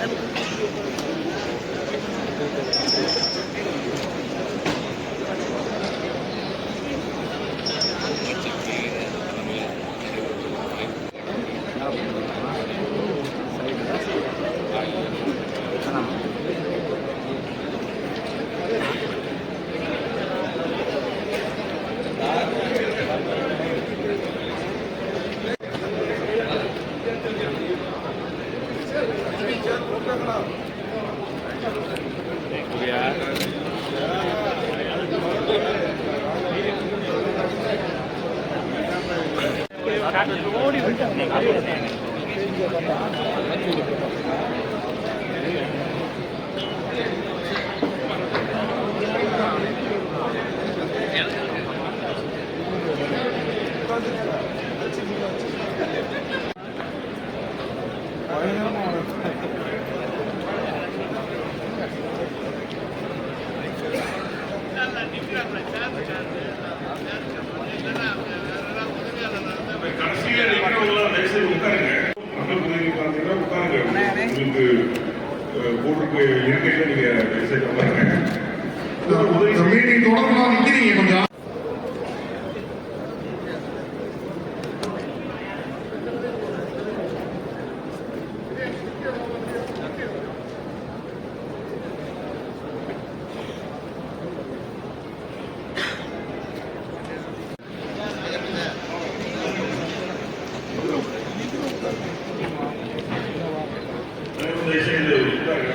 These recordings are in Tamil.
আমি Thank. அஹ், போட்டிருக்க இருக்கையில நீங்க உதவி மீட்டிங் தொடர்பாக நிற்கிறீங்க கொஞ்சம் தயவு செய்து உட்காருங்க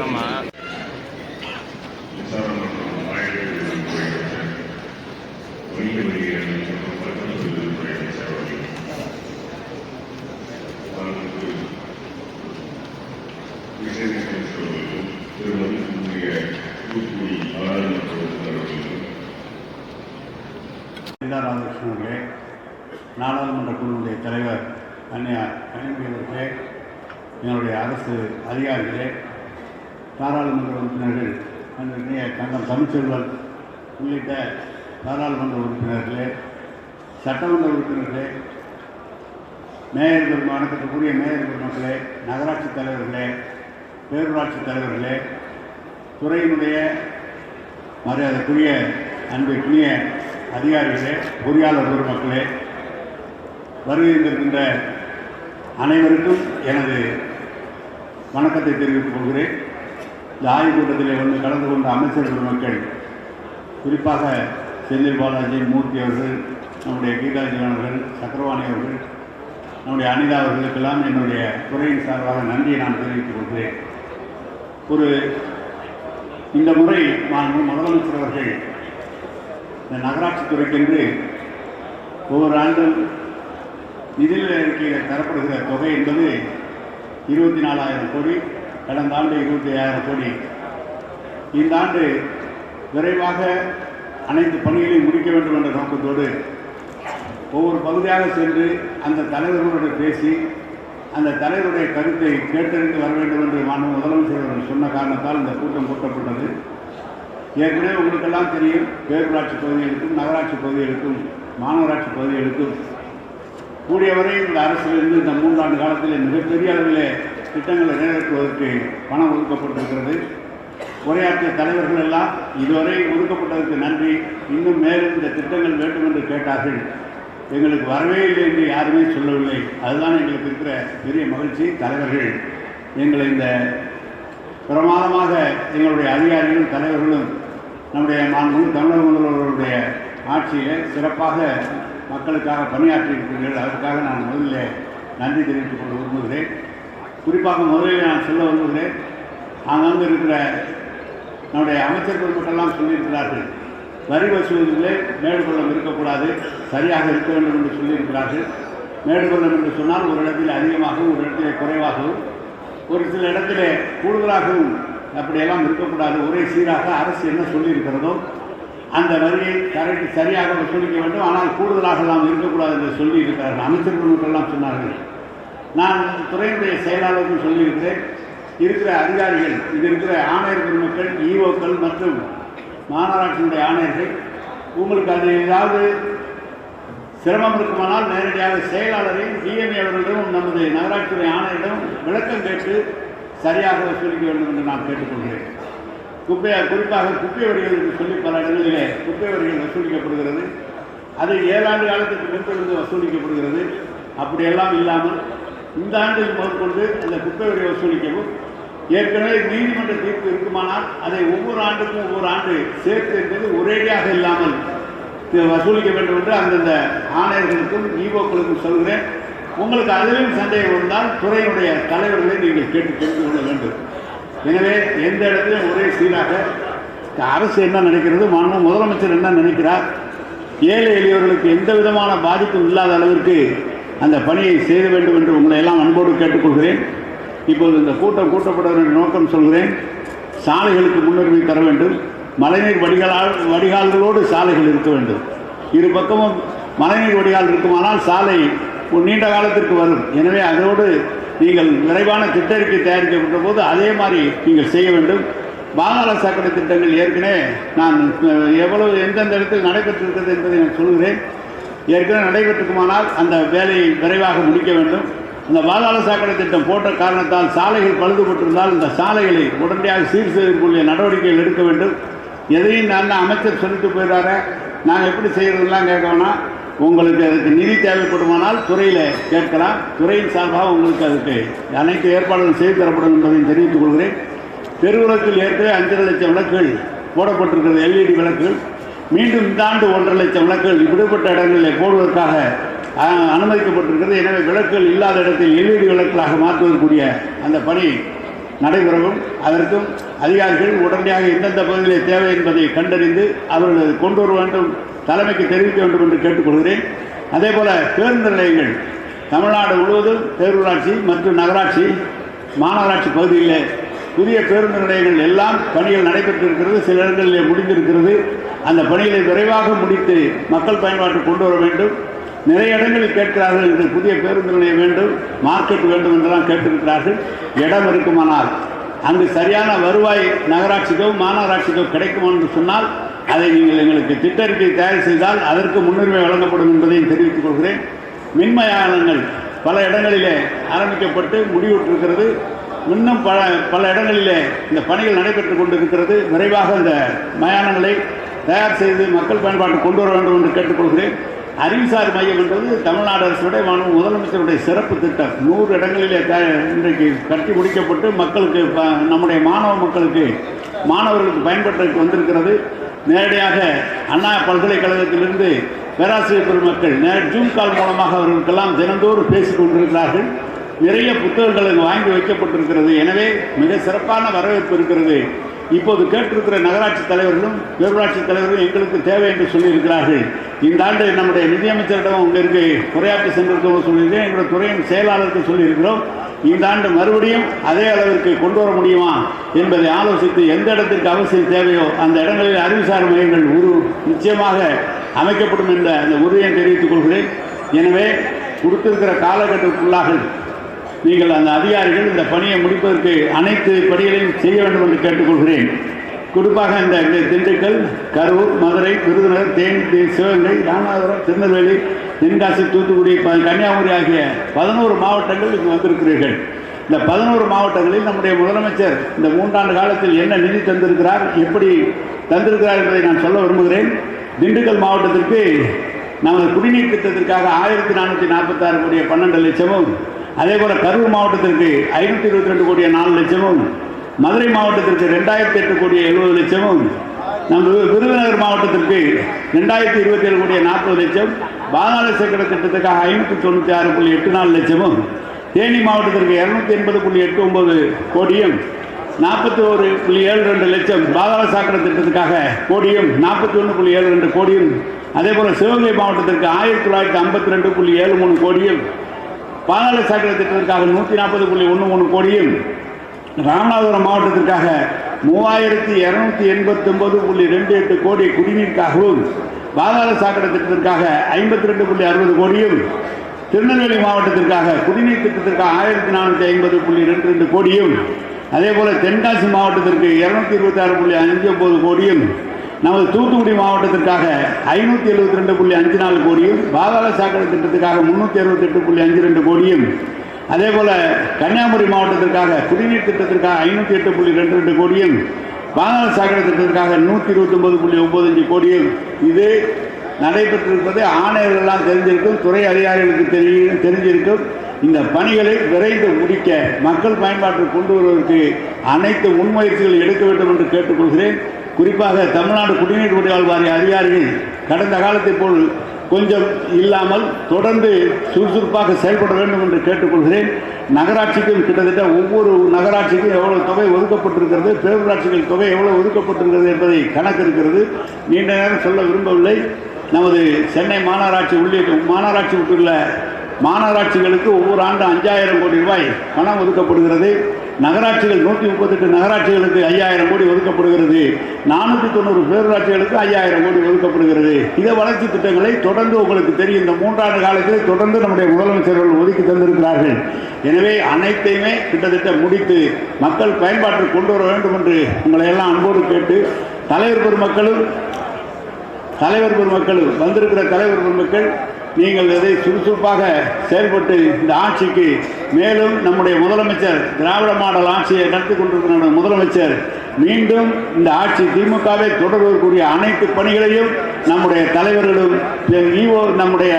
ஆமா மின்சாரம் மற்றும் ஆயுதங்கள் துறை அமைச்சர், வணிக வரிகள் மற்றும் பத்திரப்பதிவு துறை அமைச்சர் அவர்கள் அவர்களுக்கு விசேஷ அமைச்சர் அவர்களுக்கும் திருமதி இன்றைய தூத்துக்குடி நாடாளுமன்ற உறுப்பினர் அவர்களுக்கும் லலிதா ராமகிருஷ்ணன் அவர்களே நாடாளுமன்ற குழுவுடைய தலைவர் அன்னையார் கனிமொழி என்னுடைய எங்களுடைய அரசு அதிகாரிகளே பாராளுமன்ற உறுப்பினர்கள் அன்றைய தங்கம் தமிழ்ச்செல்வன் உள்ளிட்ட பாராளுமன்ற உறுப்பினர்களே சட்டமன்ற உறுப்பினர்களே மேயர் பெருமா வணக்கத்துக்குரிய மேயர் பெருமக்களே நகராட்சி தலைவர்களே பேரூராட்சி தலைவர்களே துறையினுடைய மரியாதைக்குரிய அன்பிற்குரிய அதிகாரிகளே பொறியாளர் பெருமக்களே வருகின்றிருக்கின்ற அனைவருக்கும் எனது வணக்கத்தை தெரிவித்துக் கொள்கிறேன். இந்த ஆய்வுக் கூட்டத்தில் வந்து கலந்து கொண்ட அமைச்சர்கள் மக்கள் குறிப்பாக செந்தில் பாலாஜி மூர்த்தி அவர்கள் நம்முடைய கீதாஜி அவர்கள் சக்கரவாணி அவர்கள் நம்முடைய அனிதா அவர்களுக்கெல்லாம் என்னுடைய துறையின் சார்பாக நன்றியை நான் தெரிவித்துக் கொள்கிறேன். ஒரு இந்த முறை நான் முதலமைச்சர் அவர்கள் இந்த நகராட்சி துறைக்கென்று ஒவ்வொரு ஆண்டும் நிதிநிலை அறிக்கையில் தரப்படுகிற தொகை என்பது இருபத்தி நாலாயிரம் கோடி கடந்த ஆண்டு இருபத்தி ஐயாயிரம் கோடி. இந்த ஆண்டு விரைவாக அனைத்து பணிகளையும் முடிக்க வேண்டும் என்ற நோக்கத்தோடு ஒவ்வொரு பகுதியாக சென்று அந்த தலைவர்களோடு பேசி அந்த தலைவருடைய கருத்தை கேட்டறிந்து வர வேண்டும் என்று மாண்பு முதலமைச்சர் அவர்கள் சொன்ன காரணத்தால் இந்த கூட்டம் கூட்டப்பட்டது ஏற்கனவே உங்களுக்கெல்லாம் தெரியும் பேரூராட்சி பகுதிகளுக்கும் நகராட்சி பகுதிகளுக்கும் மாநகராட்சி பகுதிகளுக்கும் கூடியவரை இந்த அரசிலிருந்து இந்த மூன்றாண்டு காலத்தில் மிகப்பெரிய அளவில் திட்டங்களை நிறைவேற்றுவதற்கு பணம் ஒதுக்கப்பட்டிருக்கிறது. உரையாற்றிய தலைவர்கள் எல்லாம் இதுவரை ஒதுக்கப்பட்டதற்கு நன்றி. இன்னும் மேலும் இந்த திட்டங்கள் வேண்டும் என்று கேட்டார்கள். எங்களுக்கு வரவே இல்லை என்று யாருமே சொல்லவில்லை. அதுதான் எங்களுக்கு இருக்கிற பெரிய மகிழ்ச்சி. தலைவர்கள் எங்களை இந்த பிரமாதமாக எங்களுடைய அதிகாரிகளும் தலைவர்களும் நம்முடைய மாண்பு தமிழக முதல்வர்களுடைய ஆட்சியை சிறப்பாக மக்களுக்காக பணியாற்றியிருக்கிறீர்கள் அதற்காக நான் முதலில் நன்றி தெரிவித்துக் கொள்ள விரும்புகிறேன். குறிப்பாக முதலில் நான் சொல்ல விரும்புகிறேன் அங்கங்கே இருக்கிற நம்முடைய அமைச்சர் பெருமக்கள்லாம் சொல்லியிருக்கிறார்கள். வரி வசூலிலே மேடுபள்ளம் இருக்கக்கூடாது சரியாக இருக்க வேண்டும் என்று சொல்லியிருக்கிறார்கள். மேடுபள்ளம் என்று சொன்னால் ஒரு இடத்தில் அதிகமாகவும் ஒரு இடத்திலே குறைவாகவும் ஒரு சில இடத்திலே கூடுதலாகவும் அப்படியெல்லாம் இருக்கக்கூடாது. ஒரே சீராக அரசு என்ன சொல்லியிருக்கிறதோ அந்த வரியை கரெக்ட் சரியாக வசூலிக்க வேண்டும். ஆனால் கூடுதலாகலாம் இருக்கக்கூடாது என்று சொல்லியிருக்கிறார்கள். அமைச்சர்களுக்கெல்லாம் அமைச்சர் சொன்னார்கள். நான் துறையினுடைய செயலாளருக்கும் சொல்லியிருக்கிறேன். இருக்கிற அதிகாரிகள் இது இருக்கிற ஆணையர் பெருமக்கள் ஈஓக்கள் மற்றும் மாநகராட்சியினுடைய ஆணையர்கள் உங்களுக்கு அது ஏதாவது சிரமம் இருக்குமானால் நேரடியாக செயலாளரையும் டிஎம்ஏ அவர்களிடம் நமது நகராட்சித்துறை ஆணையரிடம் விளக்கம் கேட்டு சரியாக வசூலிக்க வேண்டும் என்று நான் கேட்டுக்கொள்கிறேன். குப்பையாக குறிப்பாக குப்பை வரிகளுக்கு சொல்லி பல இடங்களிலே குப்பை வரிகள் வசூலிக்கப்படுகிறது. அது ஏழாண்டு காலத்துக்கு முன்பிருந்து வசூலிக்கப்படுகிறது. அப்படியெல்லாம் இல்லாமல் இந்த ஆண்டில் முதற்கொண்டு அந்த குப்பை வரி வசூலிக்கவும். ஏற்கனவே நீதிமன்ற தீர்ப்பு இருக்குமானால் அதை ஒவ்வொரு ஆண்டுக்கும் ஒவ்வொரு ஆண்டு சேர்த்து என்பது ஒரேடியாக இல்லாமல் வசூலிக்க வேண்டும் என்று அந்தந்த ஆணையர்களுக்கும் ஈவோக்களுக்கும் சொல்கிறேன். உங்களுக்கு அதிலும் சந்தேகம் இருந்தால் துறையினுடைய தலைவர்களை நீங்கள் கேட்டு தெரிந்து கொள்ள வேண்டும். எனவே எந்த இடத்துலையும் ஒரே சீராக அரசு என்ன நினைக்கிறது மாநில முதலமைச்சர் என்ன நினைக்கிறார்? ஏழை எளியவர்களுக்கு எந்த விதமான பாதிப்பும் இல்லாத அளவிற்கு அந்த பணியை செய்ய வேண்டும் என்று உங்களை எல்லாம் அன்போடு கேட்டுக்கொள்கிறேன். இப்போது இந்த கூட்டம் கூட்டப்படுவதன் நோக்கம் சொல்கிறேன். சாலைகளுக்கு முன்னுரிமை தர வேண்டும். மழைநீர் வடிகால் வடிகால்களோடு சாலைகள் இருக்க வேண்டும். இரு பக்கமும் மழைநீர் வடிகால் இருக்குமானால் சாலை ஒரு நீண்ட காலத்திற்கு வரும். எனவே அதோடு நீங்கள் விரைவான திட்டறிக்கை தயாரிக்கப்பட்ட போது அதே மாதிரி நீங்கள் செய்ய வேண்டும். பாதாள சாக்கடை திட்டங்கள் ஏற்கனவே நான் எவ்வளவு எந்தெந்த இடத்தில் நடைபெற்றிருக்கிறது என்பதை நான் சொல்கிறேன். ஏற்கனவே நடைபெற்றுக்குமானால் அந்த வேலையை விரைவாக முடிக்க வேண்டும். அந்த பாதாள சாக்கடை திட்டம் போட்ட காரணத்தால் சாலைகள் பழுதுபட்டிருந்தால் இந்த சாலைகளை உடனடியாக சீர் செய்யக்கூடிய நடவடிக்கைகள் எடுக்க வேண்டும். எதையும் நான் அமைச்சர் சொல்லிட்டு போயிடுறாரு. நாங்கள் எப்படி செய்கிறதெல்லாம் கேட்க உங்களுக்கு அதுக்கு நிதி தேவைப்படுமானால் துறையில் கேட்கலாம். துறையின் சார்பாக உங்களுக்கு அதுக்கு அனைத்து ஏற்பாடுகளும் செய்து தரப்படும் என்பதையும் தெரிவித்துக் கொள்கிறேன். பெருவிளக்கில் ஏற்கனவே அஞ்சரை லட்சம் விளக்குகள் போடப்பட்டிருக்கிறது எல்இடி விளக்குகள். மீண்டும் இந்த ஆண்டு ஒன்றரை லட்சம் விளக்குகள் விடுபட்ட இடங்களில் போடுவதற்காக அனுமதிக்கப்பட்டிருக்கிறது. எனவே விளக்குகள் இல்லாத இடத்தில் எல்இடி விளக்குகளாக மாற்றுவதற்குரிய அந்த பணி நடைபெறவும் அதற்கும் அதிகாரிகள் உடனடியாக எந்தெந்த பகுதியில் தேவை என்பதை கண்டறிந்து அவர்கள் கொண்டு வர வேண்டும் தலைமைக்கு தெரிவிக்க வேண்டும் என்று கேட்டுக்கொள்கிறேன். அதே போல் பேருந்து நிலையங்கள் தமிழ்நாடு முழுவதும் பேரூராட்சி மற்றும் நகராட்சி மாநகராட்சி பகுதியில் புதிய பேருந்து நிலையங்கள் எல்லாம் பணிகள் நடைபெற்றிருக்கிறது. சில இடங்களிலே முடிந்திருக்கிறது. அந்த பணிகளை விரைவாக முடித்து மக்கள் பயன்பாட்டு கொண்டு வர வேண்டும். நிறைய இடங்களில் கேட்கிறார்கள் இந்த புதிய பேருந்து நிலையம் வேண்டும் மார்க்கெட் வேண்டும் என்றெல்லாம் கேட்டிருக்கிறார்கள். இடம் இருக்குமானால் அங்கு சரியான வருவாய் நகராட்சிக்கோ மாநகராட்சிக்கோ கிடைக்குமா என்று சொன்னால் அதை நீங்கள் எங்களுக்கு திட்டறிக்கை தயார் செய்தால் அதற்கு முன்னுரிமை வழங்கப்படும் என்பதையும் தெரிவித்துக் கொள்கிறேன். மின்மயானங்கள் பல இடங்களிலே ஆரம்பிக்கப்பட்டு முடிவுற்றிருக்கிறது. இன்னும் பல பல இடங்களிலே இந்த பணிகள் நடைபெற்று கொண்டிருக்கிறது. விரைவாக இந்த மயானங்களை தயார் செய்து மக்கள் பயன்பாட்டு கொண்டு வர வேண்டும் என்று கேட்டுக்கொள்கிறேன். அறிவுசார் மையம் என்பது தமிழ்நாடு அரசுடைய மாண்பு முதலமைச்சருடைய சிறப்பு திட்டம். நூறு இடங்களிலே த இன்றைக்கு கட்டி முடிக்கப்பட்டு மக்களுக்கு நம்முடைய மாணவ மக்களுக்கு மாணவர்களுக்கு பயன்பட்டு வந்திருக்கிறது. நேரடியாக அண்ணா பல்கலைக்கழகத்திலிருந்து பேராசிரியர் பெருமக்கள் நே ஜூம் கால் மூலமாக அவர்களுக்கெல்லாம் தினந்தோறும் பேசிக் கொண்டிருக்கிறார்கள். நிறைய புத்தகங்கள் அங்கு வாங்கி வைக்கப்பட்டிருக்கிறது. எனவே மிக சிறப்பான வரவேற்பு இருக்கிறது. இப்போது கேட்டிருக்கிற நகராட்சி தலைவர்களும் பேரூராட்சி தலைவர்களும் எங்களுக்கு தேவை என்று சொல்லியிருக்கிறார்கள். இந்த ஆண்டு நம்முடைய நிதியமைச்சரிடம் உங்களுக்கு உரையாற்றி சென்றிருக்கிறோம் சொல்லியிருக்கேன் எங்களுடைய துறையின் செயலாளருக்கு சொல்லியிருக்கிறோம். இந்த ஆண்டு மறுபடியும் அதே அளவிற்கு கொண்டு வர முடியுமா என்பதை ஆலோசித்து எந்த இடத்திற்கு அவசியம் தேவையோ அந்த இடங்களில் அறிவுசார் மையங்கள் உரு நிச்சயமாக அமைக்கப்படும் என்ற அந்த உறுதியை தெரிவித்துக் கொள்கிறேன். எனவே கொடுத்திருக்கிற காலகட்டத்துக்குள்ளாக நீங்கள் அந்த அதிகாரிகள் இந்த பணியை முடிப்பதற்கு அனைத்து பணிகளையும் செய்ய வேண்டும் என்று கேட்டுக்கொள்கிறேன். குறிப்பாக இந்த இந்த திண்டுக்கல் கரூர் மதுரை விருதுநகர் தேனி சிவகங்கை ராமநாதபுரம் திருநெல்வேலி தென்காசி தூத்துக்குடி ப- கன்னியாகுமரி ஆகிய பதினோரு மாவட்டங்கள் இங்கு வந்திருக்கிறீர்கள். இந்த பதினோரு மாவட்டங்களில் நம்முடைய முதலமைச்சர் இந்த மூன்றாண்டு காலத்தில் என்ன நிதி தந்திருக்கிறார் எப்படி தந்திருக்கிறார் என்பதை நான் சொல்ல விரும்புகிறேன். திண்டுக்கல் மாவட்டத்திற்கு நமது குடிநீர் திட்டத்திற்காக ஆயிரத்தி நானூற்றி நாற்பத்தாறு கோடிய பன்னெண்டு லட்சமும் அதே போல் கரூர் மாவட்டத்திற்கு ஐநூற்றி இருபத்தி ரெண்டு கோடிய நாலு லட்சமும் மதுரை மாவட்டத்திற்கு ரெண்டாயிரத்தி எட்டு கோடிய எழுபது லட்சமும் நம்ம விருதுநகர் மாவட்டத்திற்கு ரெண்டாயிரத்தி இருபத்தி ஏழு கோடியே நாற்பது லட்சம் பாதாள சேக்கட திட்டத்துக்காக ஐநூற்றி தொண்ணூற்றி ஆறு புள்ளி எட்டு நாலு லட்சமும் தேனி மாவட்டத்திற்கு இரநூத்தி எண்பது புள்ளி எட்டு ஒன்பது கோடியும் நாற்பத்தி ஒரு புள்ளி ஏழு ரெண்டு லட்சம் பாதாள சாக்கடை திட்டத்துக்காக கோடியும் நாற்பத்தி ஒன்று புள்ளி ஏழு ரெண்டு கோடியும் அதே போல் சிவகங்கை மாவட்டத்திற்கு ஆயிரத்தி தொள்ளாயிரத்தி ஐம்பத்தி ரெண்டு புள்ளி ஏழு மூணு கோடியும் பாதாள சாக்கடை திட்டத்திற்காக நூற்றி நாற்பது புள்ளி ஒன்று மூணு கோடியும் ராமநாதபுரம் மாவட்டத்திற்காக மூவாயிரத்தி இரநூத்தி எண்பத்தொன்பது புள்ளி ரெண்டு எட்டு கோடி குடிநீருக்காகவும் பாதாள சாக்கடை திட்டத்திற்காக ஐம்பத்தி ரெண்டு புள்ளி அறுபது கோடியும் திருநெல்வேலி மாவட்டத்திற்காக குடிநீர் திட்டத்திற்காக ஆயிரத்தி நானூற்றி ஐம்பது புள்ளி ரெண்டு ரெண்டு கோடியும் அதே போல் தென்காசி மாவட்டத்திற்கு இரநூத்தி இருபத்தி ஆறு புள்ளி அஞ்சு ஒம்பது கோடியும் நமது தூத்துக்குடி மாவட்டத்திற்காக ஐநூற்றி எழுபத்தி ரெண்டு புள்ளி அஞ்சு நாலு கோடியும் பாதாள சாக்கடை திட்டத்துக்காக முந்நூற்றி அறுபத்தெட்டு புள்ளி அஞ்சு ரெண்டு கோடியும் அதே போல் கன்னியாகுமரி மாவட்டத்திற்காக குடிநீர் திட்டத்திற்காக ஐநூற்றி எட்டு புள்ளி ரெண்டு ரெண்டு கோடியும் பாதாள சாக்கடை திட்டத்திற்காக நூற்றி இருபத்தொம்பது புள்ளி ஒம்பது கோடியும் இது நடைபெற்றிருப்பது ஆணையர்களெல்லாம் தெரிஞ்சிருக்கும் துறை அதிகாரிகளுக்கு தெரியும் தெரிஞ்சிருக்கும். இந்த பணிகளை விரைந்து முடிக்க மக்கள் பயன்பாட்டில் கொண்டு வருவதற்கு அனைத்து முன்முயற்சிகள் எடுக்க வேண்டும் என்று கேட்டுக்கொள்கிறேன். குறிப்பாக தமிழ்நாடு குடிநீர் வடிகால் வாரிய அதிகாரிகள் கடந்த காலத்தை போல் கொஞ்சம் இல்லாமல் தொடர்ந்து சுறுசுறுப்பாக செயல்பட வேண்டும் என்று கேட்டுக்கொள்கிறேன். நகராட்சிக்கும் கிட்டத்தட்ட ஒவ்வொரு நகராட்சிக்கும் எவ்வளவு தொகை ஒதுக்கப்பட்டிருக்கிறது பேரூராட்சிகள் தொகை எவ்வளவு ஒதுக்கப்பட்டிருக்கிறது என்பதை கணக்கு இருக்கிறது நீண்ட நேரம் சொல்ல விரும்பவில்லை. நமது சென்னை மாநகராட்சி உள்ளிட்ட மாநகராட்சி உள்ள மாநகராட்சிகளுக்கு ஒவ்வொரு ஆண்டு அஞ்சாயிரம் கோடி ரூபாய் பணம் ஒதுக்கப்படுகிறது. நகராட்சிகள் நூற்றி முப்பத்தெட்டு நகராட்சிகளுக்கு ஐயாயிரம் கோடி ஒதுக்கப்படுகிறது. நானூற்றி தொண்ணூறு பேரூராட்சிகளுக்கு ஐயாயிரம் கோடி ஒதுக்கப்படுகிறது. இந்த வளர்ச்சி திட்டங்களை தொடர்ந்து உங்களுக்கு தெரியும். இந்த மூன்றாண்டு காலத்தில் தொடர்ந்து நம்முடைய முதலமைச்சர்கள் ஒதுக்கி தந்திருக்கிறார்கள். எனவே அனைத்தையுமே கிட்டத்தட்ட முடித்து மக்கள் பயன்பாட்டில் கொண்டு வர வேண்டும் என்று உங்களை எல்லாம் அன்போடு கேட்டு தலைவர் பெருமக்களும் தலைவர் பெருமக்கள் வந்திருக்கிற தலைவர் பெருமக்கள் நீங்கள் இதை சுறுசுறுப்பாக செயல்பட்டு இந்த ஆட்சிக்கு மேலும் நம்முடைய முதலமைச்சர் திராவிட மாடல் ஆட்சியை நடத்தி கொண்டிருக்கிற முதலமைச்சர் மீண்டும் இந்த ஆட்சி திமுகவை தொடர்வதற்குரிய அனைத்து பணிகளையும் நம்முடைய தலைவர்களும் ஈவோ நம்முடைய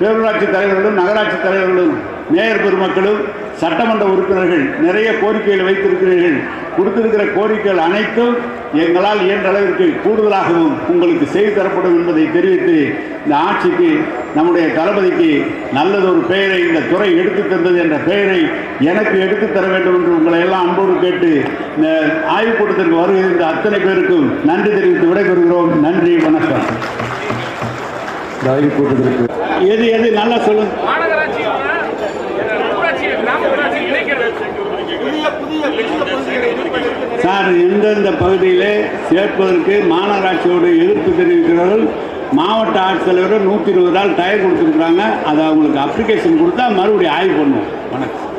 பேரூராட்சி தலைவர்களும் நகராட்சி தலைவர்களும் மேயர் பெருமக்களும் சட்டமன்ற உறுப்பினர்கள் நிறைய கோரிக்கைகள் வைத்திருக்கிறீர்கள். கொடுத்திருக்கிற கோரிக்கைகள் அனைத்தும் எங்களால் இயன்ற அளவிற்கு கூடுதலாகவும் உங்களுக்கு செய்து தரப்படும் என்பதை தெரிவித்து இந்த ஆட்சிக்கு நம்முடைய தளபதிக்கு நல்லதொரு பெயரை இந்த துறை எடுத்து தந்தது என்ற பெயரை எனக்கு எடுத்து தர வேண்டும் என்று உங்களை எல்லாம் அன்போடு கேட்டு இந்த ஆய்வுக் கூட்டத்திற்கு வருகின்ற அத்தனை பேருக்கும் நன்றி தெரிவித்து விடைபெறுகிறோம். நன்றி வணக்கம். ஆய்வுக் கூட்டத்திற்கு. எது எது நல்லா சொல்லுங்க. ஊராட்சி இணைக்கிறது. சார் எந்தெந்த பகுதியிலே சேர்ப்பதற்கு மாநகராட்சியோடு எதிர்ப்பு தெரிவிக்கிறவர்கள் மாவட்ட ஆட்சித்தலைவர் நூற்றி இருபது நாள் டயர் கொடுத்துருக்குறாங்க. அதை அவங்களுக்கு அப்ளிகேஷன் கொடுத்தா மறுபடியும் ஆய்வு பண்ணுவோம். வணக்கம்.